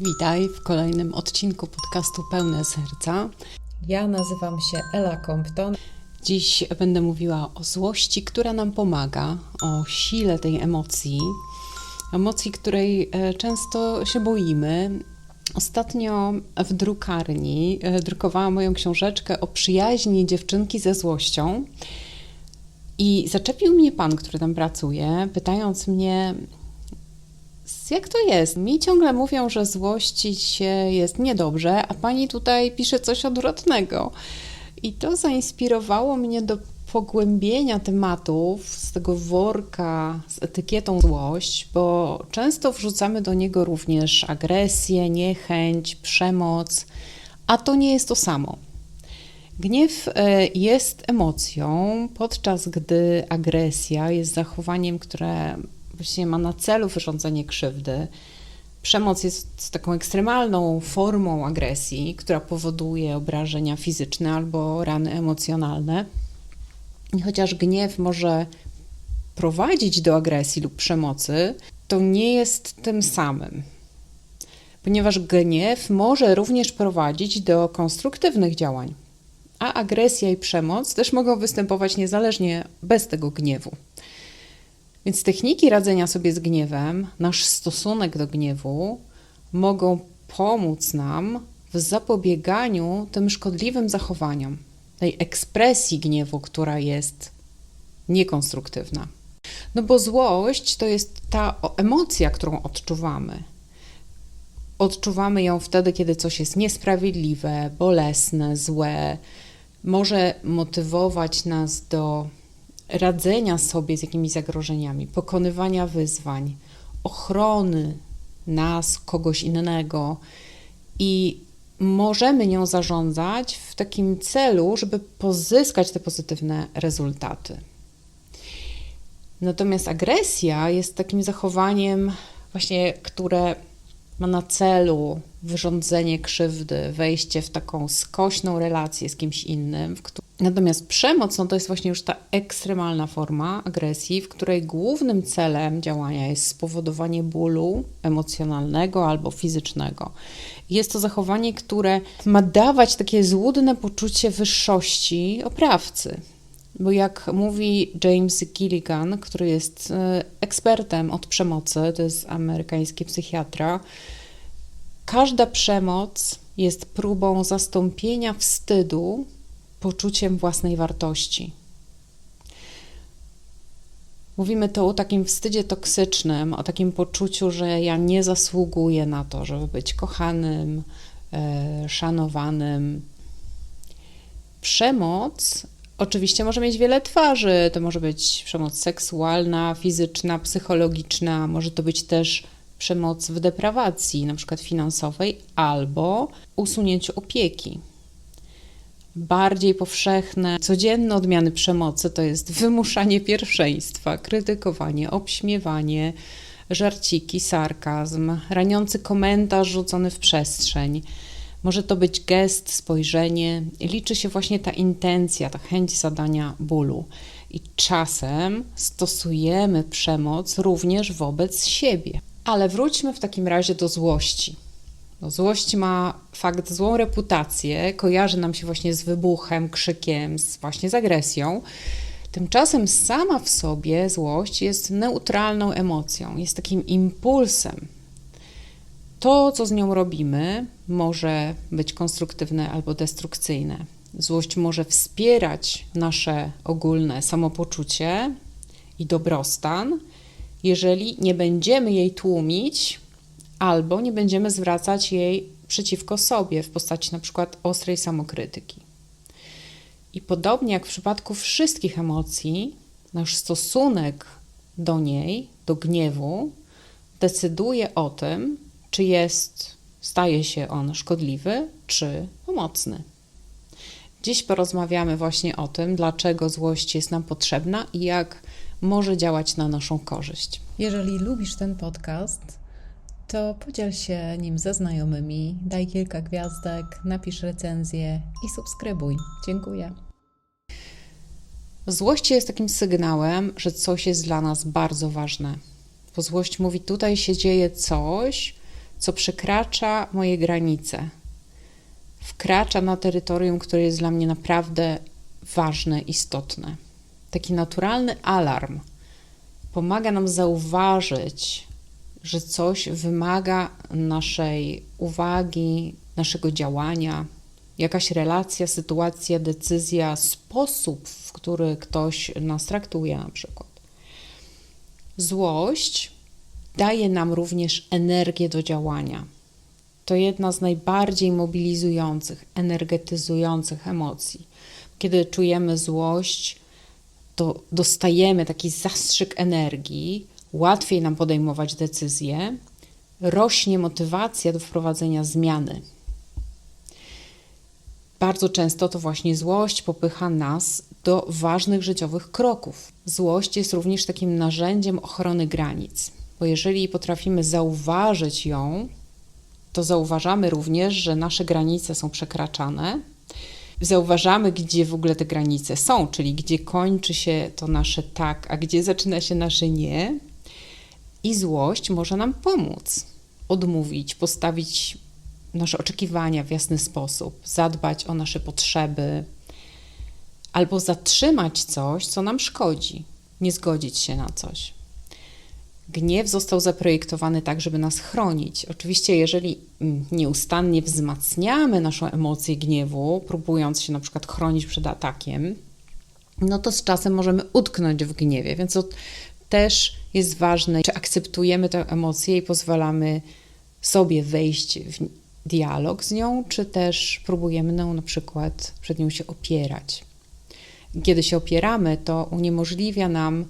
Witaj w kolejnym odcinku podcastu Pełne Serca. Ja nazywam się Ela Compton. Dziś będę mówiła o złości, która nam pomaga, o sile tej emocji, emocji, której e, często się boimy. Ostatnio w drukarni e, drukowałam moją książeczkę o przyjaźni dziewczynki ze złością. I zaczepił mnie pan, który tam pracuje, pytając mnie, jak to jest? Mi ciągle mówią, że złości się jest niedobrze, a pani tutaj pisze coś odwrotnego. I to zainspirowało mnie do pogłębienia tematów z tego worka z etykietą złość, bo często wrzucamy do niego również agresję, niechęć, przemoc, a to nie jest to samo. Gniew e, jest emocją, podczas gdy agresja jest zachowaniem, które właściwie ma na celu wyrządzenie krzywdy. Przemoc jest taką ekstremalną formą agresji, która powoduje obrażenia fizyczne albo rany emocjonalne. I chociaż gniew może prowadzić do agresji lub przemocy, to nie jest tym samym. Ponieważ gniew może również prowadzić do konstruktywnych działań, a agresja i przemoc też mogą występować niezależnie bez tego gniewu. Więc techniki radzenia sobie z gniewem, nasz stosunek do gniewu mogą pomóc nam w zapobieganiu tym szkodliwym zachowaniom, tej ekspresji gniewu, która jest niekonstruktywna. No bo złość to jest ta emocja, którą odczuwamy. Odczuwamy ją wtedy, kiedy coś jest niesprawiedliwe, bolesne, złe. Może motywować nas do radzenia sobie z jakimiś zagrożeniami, pokonywania wyzwań, ochrony nas, kogoś innego i możemy nią zarządzać w takim celu, żeby pozyskać te pozytywne rezultaty. Natomiast agresja jest takim zachowaniem, właśnie, które ma na celu wyrządzenie krzywdy, wejście w taką skośną relację z kimś innym. Natomiast przemoc no to jest właśnie już ta ekstremalna forma agresji, w której głównym celem działania jest spowodowanie bólu emocjonalnego albo fizycznego. Jest to zachowanie, które ma dawać takie złudne poczucie wyższości oprawcy. Bo jak mówi James Gilligan, który jest e, ekspertem od przemocy, to jest amerykański psychiatra, każda przemoc jest próbą zastąpienia wstydu poczuciem własnej wartości. Mówimy tu o takim wstydzie toksycznym, o takim poczuciu, że ja nie zasługuję na to, żeby być kochanym, e, szanowanym. Przemoc Oczywiście może mieć wiele twarzy. To może być przemoc seksualna, fizyczna, psychologiczna, może to być też przemoc w deprawacji, na przykład finansowej, albo usunięciu opieki. Bardziej powszechne, codzienne odmiany przemocy to jest wymuszanie pierwszeństwa, krytykowanie, obśmiewanie, żarciki, sarkazm, raniący komentarz rzucony w przestrzeń może to być gest, spojrzenie, liczy się właśnie ta intencja, ta chęć zadania bólu. I czasem stosujemy przemoc również wobec siebie. Ale wróćmy w takim razie do złości. No, złość ma fakt złą reputację, kojarzy nam się właśnie z wybuchem, krzykiem, z, właśnie z agresją. Tymczasem sama w sobie złość jest neutralną emocją, jest takim impulsem, to, co z nią robimy, może być konstruktywne albo destrukcyjne. Złość może wspierać nasze ogólne samopoczucie i dobrostan, jeżeli nie będziemy jej tłumić albo nie będziemy zwracać jej przeciwko sobie w postaci na przykład ostrej samokrytyki. I podobnie jak w przypadku wszystkich emocji, nasz stosunek do niej, do gniewu, decyduje o tym, czy jest, staje się on szkodliwy, czy pomocny. Dziś porozmawiamy właśnie o tym, dlaczego złość jest nam potrzebna i jak może działać na naszą korzyść. Jeżeli lubisz ten podcast, to podziel się nim ze znajomymi, daj kilka gwiazdek, napisz recenzję i subskrybuj. Dziękuję. Złość jest takim sygnałem, że coś jest dla nas bardzo ważne. Bo złość mówi: tutaj się dzieje coś, co przekracza moje granice, wkracza na terytorium, które jest dla mnie naprawdę ważne, istotne. Taki naturalny alarm pomaga nam zauważyć, że coś wymaga naszej uwagi, naszego działania, jakaś relacja, sytuacja, decyzja, sposób, w który ktoś nas traktuje, na przykład. Złość daje nam również energię do działania. To jedna z najbardziej mobilizujących, energetyzujących emocji. Kiedy czujemy złość, to dostajemy taki zastrzyk energii, łatwiej nam podejmować decyzje, rośnie motywacja do wprowadzenia zmiany. Bardzo często to właśnie złość popycha nas do ważnych życiowych kroków. Złość jest również takim narzędziem ochrony granic, bo jeżeli potrafimy zauważyć ją, to zauważamy również, że nasze granice są przekraczane. Zauważamy, gdzie w ogóle te granice są, czyli gdzie kończy się to nasze tak, a gdzie zaczyna się nasze nie. I złość może nam pomóc odmówić, postawić nasze oczekiwania w jasny sposób, zadbać o nasze potrzeby, albo zatrzymać coś, co nam szkodzi, nie zgodzić się na coś. Gniew został zaprojektowany tak, żeby nas chronić. Oczywiście, jeżeli mm, nieustannie wzmacniamy naszą emocję gniewu, próbując się na przykład chronić przed atakiem, no to z czasem możemy utknąć w gniewie, więc to też jest ważne, czy akceptujemy tę emocję i pozwalamy sobie wejść w dialog z nią, czy też próbujemy ją na przykład przed nią się opierać. Kiedy się opieramy, to uniemożliwia nam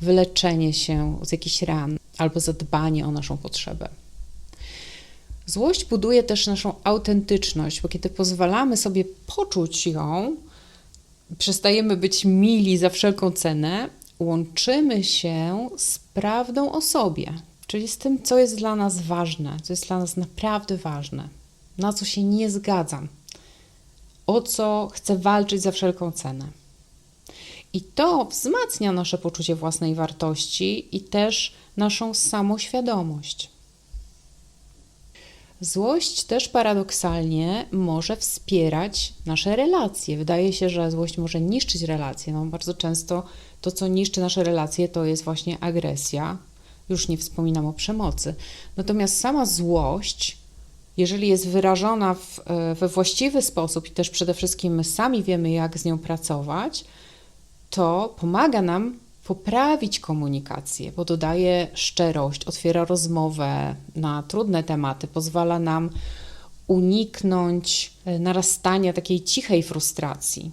wyleczenie się z jakichś ran albo zadbanie o naszą potrzebę. Złość buduje też naszą autentyczność, bo kiedy pozwalamy sobie poczuć ją, przestajemy być mili za wszelką cenę, łączymy się z prawdą o sobie, czyli z tym, co jest dla nas ważne, co jest dla nas naprawdę ważne, na co się nie zgadzam, o co chcę walczyć za wszelką cenę. I to wzmacnia nasze poczucie własnej wartości i też naszą samoświadomość. Złość też paradoksalnie może wspierać nasze relacje. Wydaje się, że złość może niszczyć relacje. No, bardzo często to, co niszczy nasze relacje, to jest właśnie agresja. Już nie wspominam o przemocy. Natomiast sama złość, jeżeli jest wyrażona w, e, we właściwy sposób i też przede wszystkim my sami wiemy, jak z nią pracować, to pomaga nam poprawić komunikację, bo dodaje szczerość, otwiera rozmowę na trudne tematy, pozwala nam uniknąć e, narastania takiej cichej frustracji,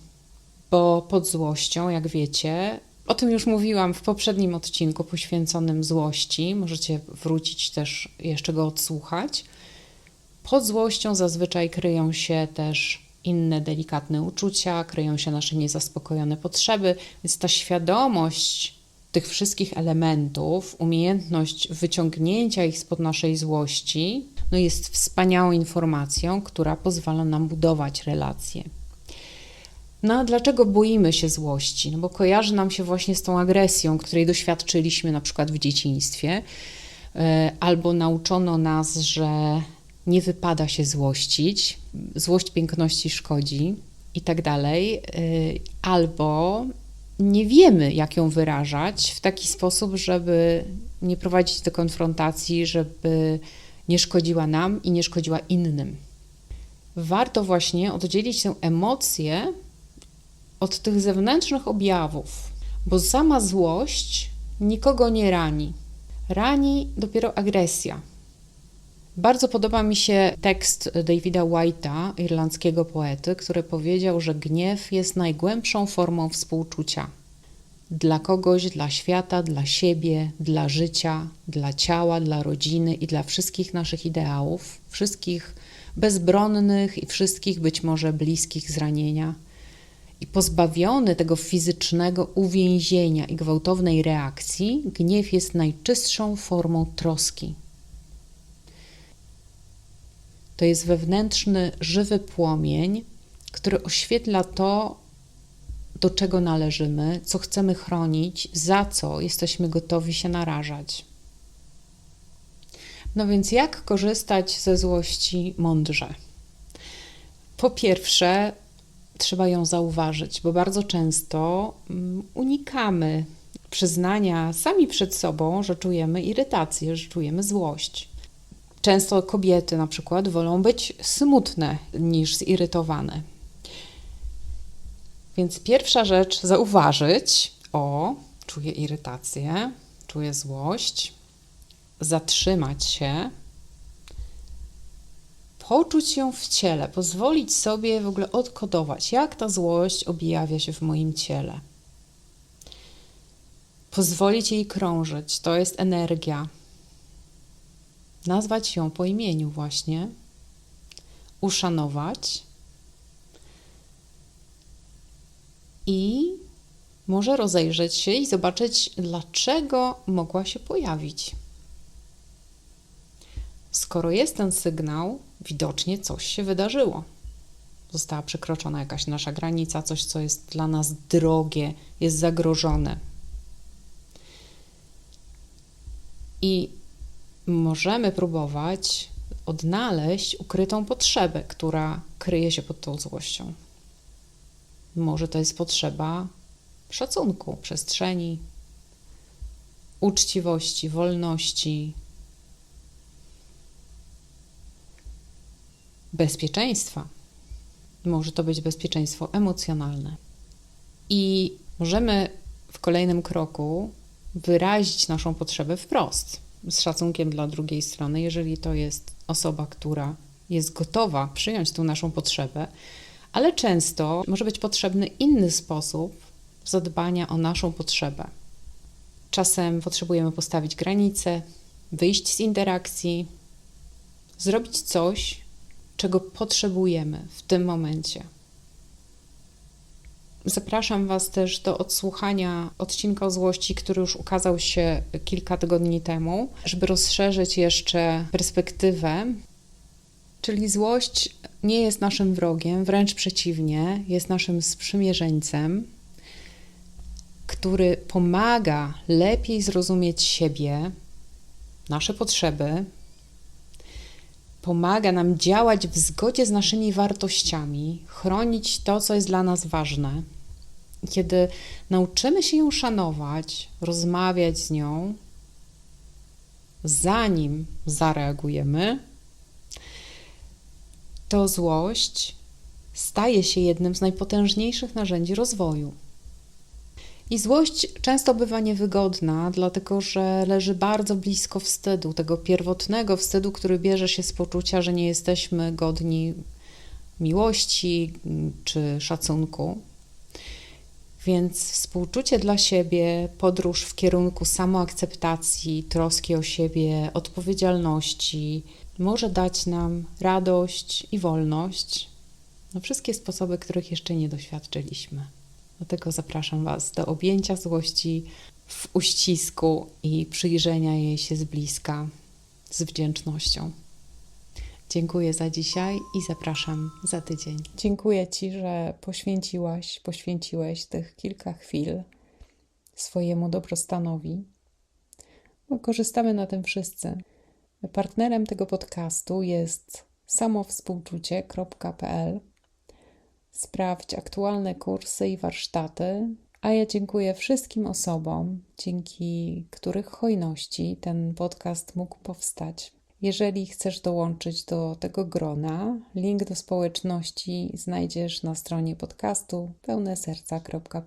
bo pod złością, jak wiecie, o tym już mówiłam w poprzednim odcinku poświęconym złości, możecie wrócić też jeszcze go odsłuchać. Pod złością zazwyczaj kryją się też inne delikatne uczucia, kryją się nasze niezaspokojone potrzeby, więc ta świadomość tych wszystkich elementów, umiejętność wyciągnięcia ich spod naszej złości, no jest wspaniałą informacją, która pozwala nam budować relacje. No a dlaczego boimy się złości? No bo kojarzy nam się właśnie z tą agresją, której doświadczyliśmy na przykład w dzieciństwie, e, albo nauczono nas, że nie wypada się złościć, złość piękności szkodzi i tak dalej, y, albo nie wiemy, jak ją wyrażać w taki sposób, żeby nie prowadzić do konfrontacji, żeby nie szkodziła nam i nie szkodziła innym. Warto właśnie oddzielić tę emocję od tych zewnętrznych objawów, bo sama złość nikogo nie rani. Rani dopiero agresja. Bardzo podoba mi się tekst Davida White'a, irlandzkiego poety, który powiedział, że gniew jest najgłębszą formą współczucia. Dla kogoś, dla świata, dla siebie, dla życia, dla ciała, dla rodziny i dla wszystkich naszych ideałów, wszystkich bezbronnych i wszystkich być może bliskich zranienia. I pozbawiony tego fizycznego uwięzienia i gwałtownej reakcji, gniew jest najczystszą formą troski, to jest wewnętrzny, żywy płomień, który oświetla to, do czego należymy, co chcemy chronić, za co jesteśmy gotowi się narażać. No więc jak korzystać ze złości mądrze? Po pierwsze, trzeba ją zauważyć, bo bardzo często mm, unikamy przyznania sami przed sobą, że czujemy irytację, że czujemy złość. Często kobiety na przykład wolą być smutne niż zirytowane. Więc pierwsza rzecz zauważyć, o, czuję irytację, czuję złość, zatrzymać się, poczuć ją w ciele, pozwolić sobie w ogóle odkodować, jak ta złość objawia się w moim ciele. Pozwolić jej krążyć, to jest energia. Nazwać ją po imieniu, właśnie, uszanować i może rozejrzeć się i zobaczyć, dlaczego mogła się pojawić. Skoro jest ten sygnał, widocznie coś się wydarzyło. Została przekroczona jakaś nasza granica, coś, co jest dla nas drogie, jest zagrożone. I możemy próbować odnaleźć ukrytą potrzebę, która kryje się pod tą złością. Może to jest potrzeba szacunku, przestrzeni, uczciwości, wolności, bezpieczeństwa. Może to być bezpieczeństwo emocjonalne. I możemy w kolejnym kroku wyrazić naszą potrzebę wprost, z szacunkiem dla drugiej strony, jeżeli to jest osoba, która jest gotowa przyjąć tą naszą potrzebę, ale często może być potrzebny inny sposób zadbania o naszą potrzebę. Czasem potrzebujemy postawić granice, wyjść z interakcji, zrobić coś, czego potrzebujemy w tym momencie. Zapraszam Was też do odsłuchania odcinka o złości, który już ukazał się kilka tygodni temu, żeby rozszerzyć jeszcze perspektywę. Czyli złość nie jest naszym wrogiem, wręcz przeciwnie, jest naszym sprzymierzeńcem, który pomaga lepiej zrozumieć siebie, nasze potrzeby, pomaga nam działać w zgodzie z naszymi wartościami, chronić to, co jest dla nas ważne. Kiedy nauczymy się ją szanować, rozmawiać z nią, zanim zareagujemy, to złość staje się jednym z najpotężniejszych narzędzi rozwoju. I złość często bywa niewygodna, dlatego że leży bardzo blisko wstydu, tego pierwotnego wstydu, który bierze się z poczucia, że nie jesteśmy godni miłości czy szacunku. Więc współczucie dla siebie, podróż w kierunku samoakceptacji, troski o siebie, odpowiedzialności może dać nam radość i wolność. No, wszystkie sposoby, których jeszcze nie doświadczyliśmy. Dlatego zapraszam Was do objęcia złości w uścisku i przyjrzenia jej się z bliska z wdzięcznością. Dziękuję za dzisiaj i zapraszam za tydzień. Dziękuję Ci, że poświęciłaś, poświęciłeś tych kilka chwil swojemu dobrostanowi. Bo korzystamy na tym wszyscy. Partnerem tego podcastu jest samowspółczucie.pl sprawdź aktualne kursy i warsztaty. A ja dziękuję wszystkim osobom, dzięki których hojności ten podcast mógł powstać. Jeżeli chcesz dołączyć do tego grona, link do społeczności znajdziesz na stronie podcastu pełneserca.pl.